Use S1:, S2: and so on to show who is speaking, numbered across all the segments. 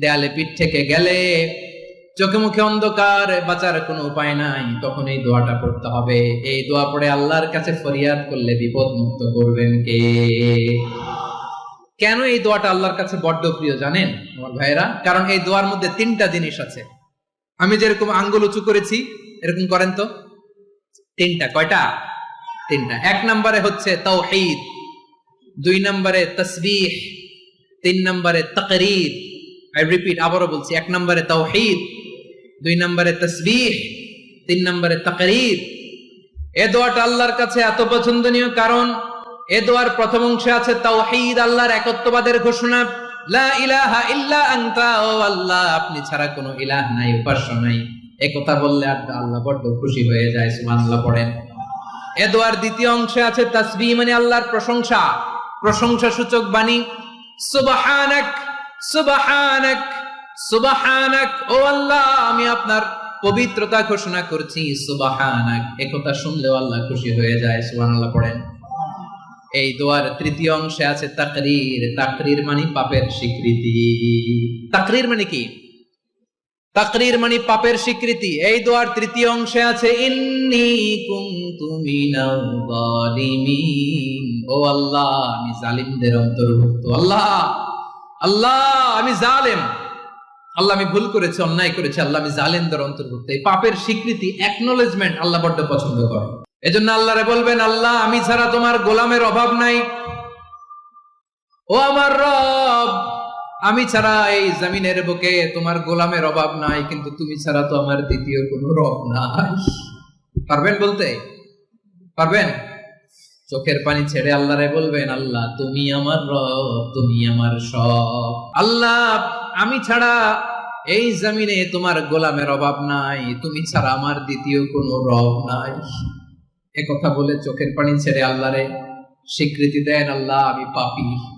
S1: দেয়ালে পিঠ থেকে গেলে চোখে মুখে অন্ধকার, বাঁচার কোনো উপায় নাই, তখন এই দোয়াটা হবে। এই দোয়া পড়ে আল্লাহর কাছে ফরিয়াদ করলে বিপদ মুক্ত করবেন কে? কেন এই দোয়াটা আল্লাহর কাছে বড্ড প্রিয় জানেন, আমার ভাইরা কারণ এই দোয়ার মধ্যে তিনটা জিনিস আছে। আমি যেরকম আঙ্গুল উঁচু করেছি, এরকম করেন তো? তিনটা, কয়টা? তিনটা। এক নম্বরে হচ্ছে তাওহীদ, দুই নম্বরে তসবিহ, তিন নম্বরে তাকরীর। আই রিপিট আবারও বলছি, এক নম্বরে তাওহীদ, দুই নম্বরে তসবিহ, তিন নম্বরে তাকরীর। এ দোয়াটা আল্লাহর কাছে এত পছন্দনীয় কারণ, এ দোয়ার প্রথম অংশে আছে তাওহীদ, আল্লাহর একত্ববাদের ঘোষণা। লা ইলাহা ইল্লা আনতা, ও আল্লাহ, আপনি ছাড়া কোনো ইলাহ নাই, উপাস্য নাই। এ কথা বললে আল্লাহ বড্ড খুশি হয়ে যায়, সুবহানাল্লাহ পড়েন। এ দোয়ার দ্বিতীয় অংশে আছে তাসবিহ মানে আল্লাহর প্রশংসা। প্রশংসা সূচক বাণী। সুবহানাক সুবহানাক সুবহানাক। ও আল্লাহ, আমি আপনার পবিত্রতা ঘোষণা করছি, সুবহানাক। একথা শুনলেও আল্লাহ খুশি হয়ে যায়, সুবহানাল্লাহ পড়েন। এই দোয়ার তৃতীয় অংশে আছে তাকরির। তাকরির মানে পাপের স্বীকৃতি। তাকরির মানে কি? তাকরীর মানে পাপের স্বীকৃতি। এই দোয়ার তৃতীয় অংশে আছে, ইন্নি ও আল্লাহ, আমি জালিমদের অন্তর্ভুক্ত। আল্লাহ আল্লাহ, আমি জালেম। আল্লাহ, আমি ভুল করেছি, অন্যায় করেছি। আল্লাহ, আমি জালেমদের অন্তর্ভুক্ত। এই পাপের স্বীকৃতি অ্যাকনোলেজমেন্ট আল্লাহ বড্ড পছন্দ করে। এজন্য আল্লাহরে বলবেন, আল্লাহ, আমি ছাড়া তোমার গোলামের অভাব নাই। ও আমার রব আমি ছাড়া এই জমিনের বুকে তোমার গোলামের অভাব নাই, কিন্তু তুমি ছাড়া তো আমার দ্বিতীয় কোনো রব নাই। পারবেন বলতে? পারবেন? চোখের পানি ছেড়ে আল্লাহরে বলবেন, আল্লাহ, তুমি আমার রব, তুমি আমার সব। আল্লাহ, আমি ছাড়া এই জমিনে তোমার গোলামের অভাব নাই, তুমি ছাড়া আমার দ্বিতীয় কোনো রব নাই। কথা বলে চোখের পানি ছেড়ে আল্লাহরে স্বীকৃতি দেন, আল্লাহ, আমি পাপি।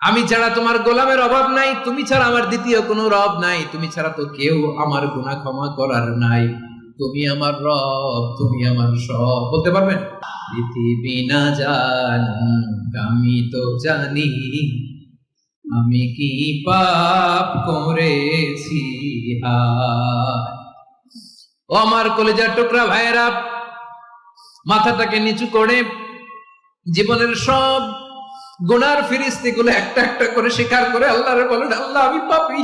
S1: আমি ছাড়া তোমার গোলামের অভাব নাই, তুমি ছাড়া আমার দ্বিতীয় কোনো রব নাই, তুমি ছাড়া তো কেউ আমার গুনাহ ক্ষমা করার নাই। তুমি আমার রব, তুমি আমার সব, বলতে পারবেন? পৃথিবী না জানুক আমি তো জানি, আমি কি পাপ করেছি? ও আমার কলেজার টুকরা ভাইয়েরা, মাথাটাকে নিচু করে জীবনের সব গুনার ফিরিস্তি গুলো একটা একটা করে স্বীকার করে আল্লাহরে বলেন, আল্লাহ, আমি পাপি।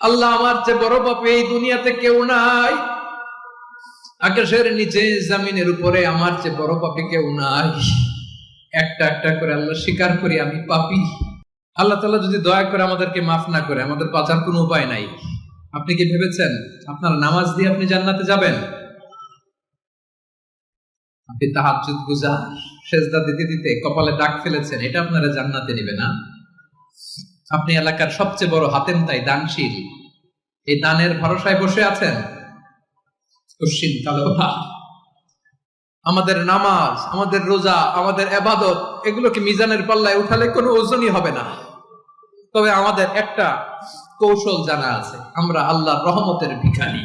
S1: আল্লাহ আমার চেয়ে বড় পাপি এই দুনিয়াতে কেউ নাই। আকাশের নিচে জামিনের উপরে আমার চেয়ে বড় পাপি কেউ নাই। একটা একটা করে আল্লাহ স্বীকার করি, আমি পাপি। আল্লাহ তাআলা যদি দয়া করে আমাদেরকে মাফ না করে, আমাদের বাঁচার কোনো উপায় নাই। আপনি কি ভেবেছেন আপনার নামাজ দিয়ে আপনি জান্নাতে যাবেন? আপনি গুজার সেজদা দিতে দিতে কপালে ফেলেছেন, এটা আপনারা জান্নাতে না? আপনি এলাকার সবচেয়ে বড় তাই দানশীল। এই দানের ভরসায় বসে আছেন? আমাদের নামাজ, আমাদের রোজা, আমাদের এবাদত, এগুলোকে মিজানের পাল্লায় উঠালে কোনো ওজনই হবে না। তবে আমাদের একটা কৌশল জানা আছে, আমরা আল্লাহর রহমতের ভিখারি।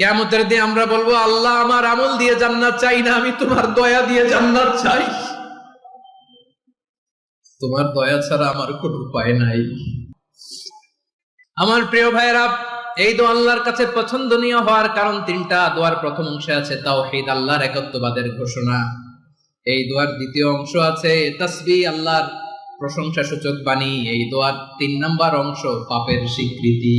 S1: কেমতের দিয়ে আমরা বলব, আল্লাহ আমার আমল দিয়ে জান্নাত চাই না, আমি তোমার দয়া দিয়ে জান্নাত চাই। তোমার দয়া ছাড়া আমার কোন উপায় নাই। আমার প্রিয় ভাইরা এই দোয়া আল্লাহর কাছে পছন্দনীয় হওয়ার কারণ তিনটা। দোয়ার প্রথম অংশে আছে তাওহীদ, আল্লাহর একত্ববাদের ঘোষণা। এই দোয়ার দ্বিতীয় অংশ আছে তাসবি, আল্লাহর প্রশংসা সূচক বাণী। এই দোয়ার তিন নম্বর অংশ পাপের স্বীকৃতি।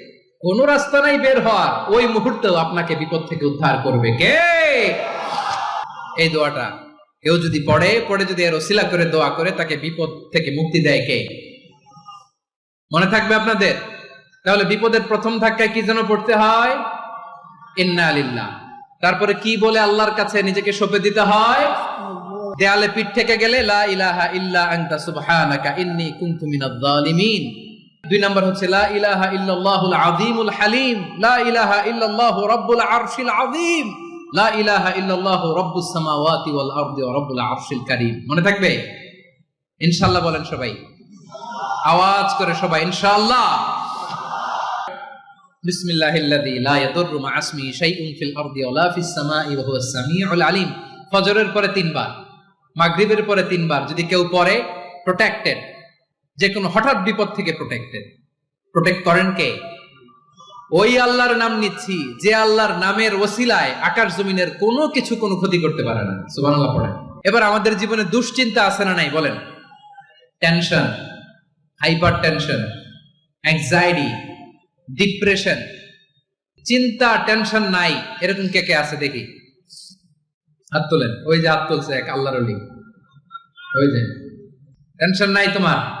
S1: কোন রাস্তা নাই বের হওয়ার, ওই মুহূর্তেও আপনাকে বিপদ থেকে উদ্ধার করবে। কে? এই দোয়াটা। কেউ যদি পড়ে পড়ে যদি এর ওসিলা করে, দোয়া করে, তাকে বিপদ থেকে মুক্তি দেয় কে? মনে থাকবে আপনাদের? তাহলে বিপদের প্রথম ধাক্কায় কি যেন পড়তে হয়? ইন্না আলিল্লাহ তারপরে কি বলে আল্লাহর কাছে নিজেকে সঁপে দিতে হয়? দেয়ালে পিঠ থেকে গেলে, লা ইলাহা ইল্লা আনতা সুবহানাকা ইন্নী কুনতু মিনাজ জালিমিন দুই নাম্বার হচ্ছে, লা ইলাহা ইল্লাল্লাহুল আযীমুল হালিম। লা ইলাহা ইল্লাল্লাহু রাব্বুল আরশিল আযীম। লা ইলাহা ইল্লাল্লাহু রাব্বুস সামাওয়াতি ওয়াল আরদি ওয়া রাব্বুল আরশিল কারীম। মনে থাকবে? ইনশাআল্লাহ বলেন সবাই। আওয়াজ করে সবাই, ইনশাআল্লাহ। বিসমিল্লাহিল্লাযী লা ইয়াদুররু মা ইসমিহি শাইউন ফিল আরদি ওয়া লা ফিস সামাই ওয়া হুয়াস সামিউল আলিম। ফজরের পরে তিনবার, মাগরিবের পরে তিনবার, যদি কেউ পড়ে প্রোটেক্টেড যে কোনো হঠাৎ বিপদ থেকে প্রোটেক্টেড প্রোটেক্ট করেন কে? ওই আল্লাহর নাম নিচ্ছি, যে আল্লাহর নামের ওসিলায় আকাশ জমিনের কোনো কিছু কোনো ক্ষতি করতে পারে না। সুবহানাল্লাহ পড়েন। এবার আমাদের জীবনে দুশ্চিন্তা আছে না নাই, বলেন। Tension hyper tension anxiety depression চিন্তা টেনশন নাই। এরকম কে কে আছে দেখি? হাত তোলেন। ওই যে হাত তুলছে এক, আল্লাহর ওই যে। টেনশন নাই তোমার?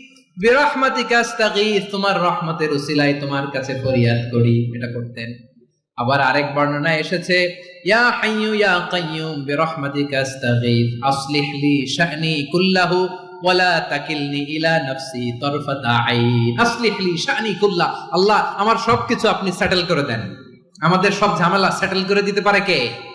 S1: তোমার রহমতের উসিলায় তোমার কাছে ফরিয়াদ করি। এটা করতেন। আবার আরেক বর্ণনা এসেছে, ইয়া হাইয়ু ইয়া কাইয়ুম কুল্লাহু, ওয়ালা তাকিলনি ইলা নাফসি কুল্লাহ, আল্লাহ, আমার সবকিছু আপনি সেটেল করে দেন। আমাদের সব ঝামেলা সেটেল করে দিতে পারে কে?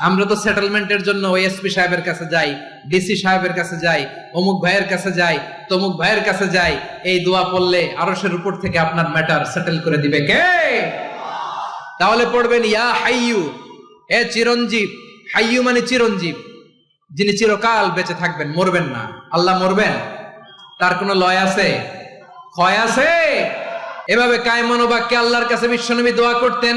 S1: আমরা তো সেটেলমেন্টের জন্য ওএসপি সাহেবের কাছে যাই ডিসি সাহেবের কাছে যাই, অমুক ভাইয়ের কাছে যাই, তমুক ভাইয়ের কাছে যাই, এই দোয়া পড়লে আরশের উপর থেকে আপনার ম্যাটার সেটেল করে দিবে কে? তাহলে পড়বেন, ইয়া হাইয়ু, এ চিরঞ্জীব, হাইয়ু মানে চিরঞ্জীব, যিনি চিরকাল বেঁচে থাকবেন, মরবেন না। আল্লাহ মরবেন? তার কোনো লয় আছে? ক্ষয় আছে? এভাবে কায় মনোবাক্যে আল্লাহর কাছে বিশ্বনবী দোয়া করতেন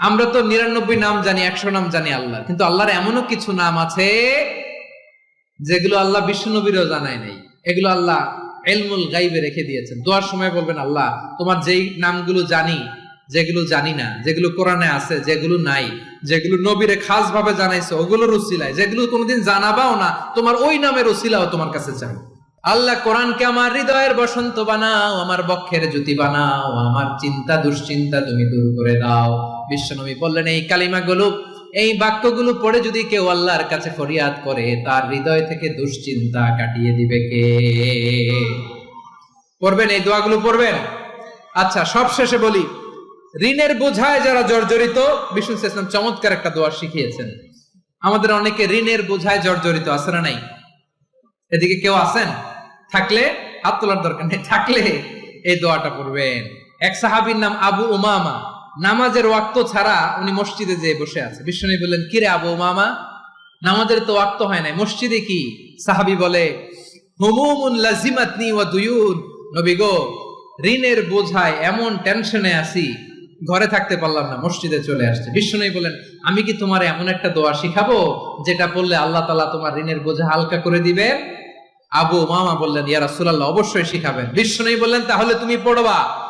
S1: আমরা তো নিরানব্বই নাম জানি, একশো নাম জানি আল্লাহ কিন্তু আল্লাহর এমনও কিছু নাম আছে যেগুলো আল্লাহ বিশ্বনবীরও জানায় নাই। এগুলো আল্লাহ এলমুল গাইবে রেখে দিয়েছেন। দোয়ার সময় বলবেন, আল্লাহ, তোমার যেই নামগুলো জানি, যেগুলো জানি না, যেগুলো কোরআনে আছে, যেগুলো নাই, যেগুলো নবীরে খাস ভাবে জানাইছে, ওগুলোর উসিলায়, যেগুলো কোনোদিন জানাবাও না, তোমার ওই নামের উসিলাও তোমার কাছে চাই। আল্লাহ কোরআনকে আমার হৃদয়ের বসন্ত বানাও, আমার বক্ষের জ্যোতি বানাও, আমার চিন্তা দুশ্চিন্তা তুমি দূর করে দাও। বিশ্বনবী বললেন, এই কালিমাগুলো, এই বাক্যগুলো পড়ে যদি কেউ আল্লাহর কাছে ফরিয়াদ করে, তার হৃদয় থেকে দুশ্চিন্তা কাটিয়ে দিবে কে? পড়বেন, এই দোয়াগুলো পড়বেন? আচ্ছা সব শেষে বলি, ঋণের বোঝায় যারা জর্জরিত, বিষ্ণু ইসলাম চমৎকার একটা দোয়া শিখিয়েছেন। আমাদের অনেকে ঋণের বোঝায় জর্জরিত, আছে না নাই? এদিকে কেউ আছেন? থাকলে, হাত তোলার দরকার নেই, থাকলে এই দোয়াটা পড়বেন। এক সাহাবীর নাম আবু উমামা। নামাজের ওয়াক্ত ছাড়া উনি মসজিদে যেয়ে বসে আছে। বিষ্ণু বললেন, কিরে আবু উমামা? নামাজের তো ওয়াক্ত হয় নাই। মসজিদে কি? সাহাবি বলে নবী গো, ঋণের বোঝায় এমন টেনশনে আছি, ঘরে থাকতে পারলাম না, মসজিদে চলে আসছে। বিষ্ণু বলেন আমি কি তোমার এমন একটা দোয়া শিখাবো, যেটা বললে আল্লাহ তালা তোমার ঋণের বোঝা হালকা করে দিবেন? আবু মামা বললেন, ইয়া রাসূলুল্লাহ, অবশ্যই শিখাবেন। বিষ্ণু বললেন, তাহলে তুমি পড়বা।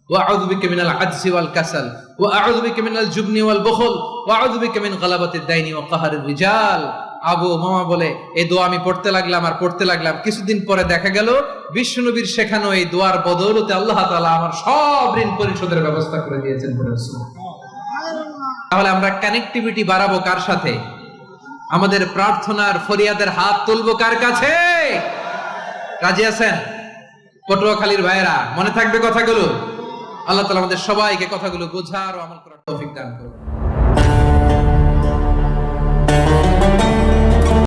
S1: কাসাল ওয়া আউযু বিকা মিনাল জুবনি ওয়াল বুখল ওয়া আউযু বিকা মিন গালাবাতিদ দাইনি ওয়া কাহরির রিজাল। আবু মামা বলে এই দোয়া আমি পড়তে লাগলাম আর পড়তে লাগলাম। কিছুদিন পরে দেখা গেল বিষ্ণুনবীর শেখানো এই দোয়ার বদৌলতে আল্লাহ তাআলা আমার সব ঋণ পরিশোধের ব্যবস্থা করে দিয়েছেন তাহলে আমরা কানেক্টিভিটি বাড়াবো কার সাথে? আমাদের প্রার্থনার ফরিয়াদের হাত তুলবো কার কাছে? রাজি আছেন? পটুয়াখালীর ভাইয়েরা, মনে থাকবে কথাগুলো? আল্লাহ তালা আমাদের সবাইকে কথাগুলো বোঝার ও আমল করার তৌফিক দান করুন।